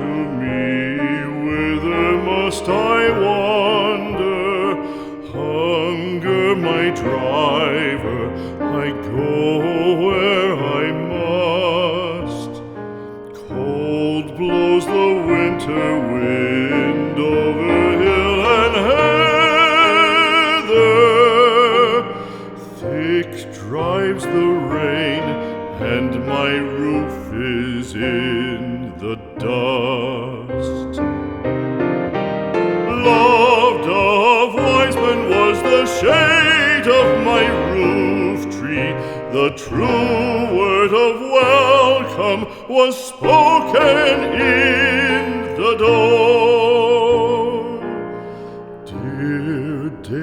to me, whither must I wander? Hunger, my driver, I go where I must. Cold blows the winter wind over hill and heather, thick drives the rain and my roof is in the dust. Loved of wise men was the shade of my roof tree. The true word of welcome was spoken in the door. Dear.